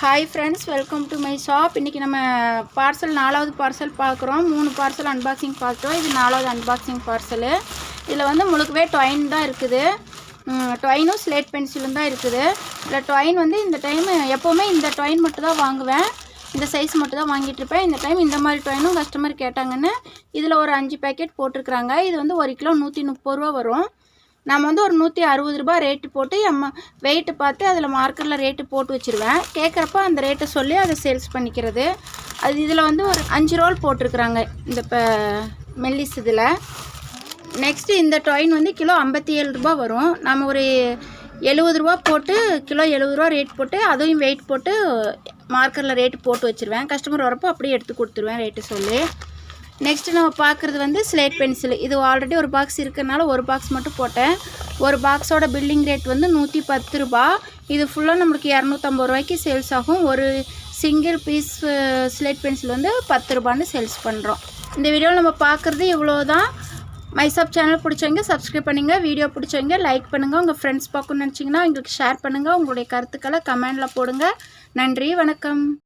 Hi friends welcome to my shop இன்றைக்கி நம்ம parcel நாலாவது பார்சல் பார்க்குறோம். மூணு பார்சல் அன்பாக்சிங் பார்த்தோம் இது நாலாவது அன்பாக்சிங் பார்சலு இதில் வந்து முழுக்கவே டொயின் தான் இருக்குது. டொயினும் ஸ்லேட் பென்சிலும் தான் இருக்குது. இல்லை டொயின் வந்து இந்த டைம் எப்போவுமே இந்த டொயின் மட்டும் தான் வாங்குவேன். இந்த சைஸ் மட்டும் தான் வாங்கிட்டு இருப்பேன். இந்த டைம் இந்த மாதிரி டொயினும் கஸ்டமர் கேட்டாங்கன்னு இதில் ஒரு அஞ்சு பேக்கெட் போட்டிருக்கிறாங்க. இது வந்து ஒரு கிலோ நூற்றி முப்பது ரூபா வரும். நம்ம வந்து ஒரு நூற்றி அறுபது ரூபா ரேட்டு போட்டு எம்ம வெயிட்டு பார்த்து அதில் மார்க்கரில் ரேட்டு போட்டு வச்சுருவேன். கேட்குறப்ப அந்த ரேட்டை சொல்லி அதை சேல்ஸ் பண்ணிக்கிறது. அது இதில் வந்து ஒரு அஞ்சு ரோல் போட்டிருக்குறாங்க இந்த இப்போ மெல்லிஸ் இதில். நெக்ஸ்ட்டு இந்த டொயின் வந்து கிலோ ஐம்பத்தி ஏழு ரூபா வரும். நம்ம ஒரு எழுபது ரூபா போட்டு கிலோ எழுபது ரூபா ரேட் போட்டு அதையும் வெயிட் போட்டு மார்க்கரில் ரேட்டு போட்டு வச்சுருவேன். கஸ்டமர் வரப்போ அப்படியே எடுத்து கொடுத்துருவேன் ரேட்டு சொல்லி. நெக்ஸ்ட்டு நம்ம பார்க்குறது வந்து ஸ்லேட் பென்சில் இது ஆல்ரெடி ஒரு பாக்ஸ் இருக்கிறனால ஒரு பாக்ஸ் மட்டும் போட்டேன். ஒரு பாக்ஸோட பில்லிங் ரேட் வந்து நூற்றி பத்து ரூபா. இது ஃபுல்லாக நம்மளுக்கு இரநூத்தம்பது ரூபாய்க்கு சேல்ஸ் ஆகும். ஒரு சிங்கிள் பீஸ் ஸ்லேட் பென்சில் வந்து பத்து ரூபான்னு சேல்ஸ் பண்ணுறோம் இந்த வீடியோவில் நம்ம பார்க்குறது இவ்வளோ தான் மைசாப் சேனல் பிடிச்சவங்க சப்ஸ்கிரைப் பண்ணுங்கள் வீடியோ பிடிச்சவங்க லைக் பண்ணுங்கள் உங்கள் ஃப்ரெண்ட்ஸ் பார்க்கணும்னு நினச்சிங்கன்னா எங்களுக்கு ஷேர் பண்ணுங்கள் உங்களுடைய கருத்துக்களை கமெண்டில் போடுங்க. நன்றி வணக்கம்.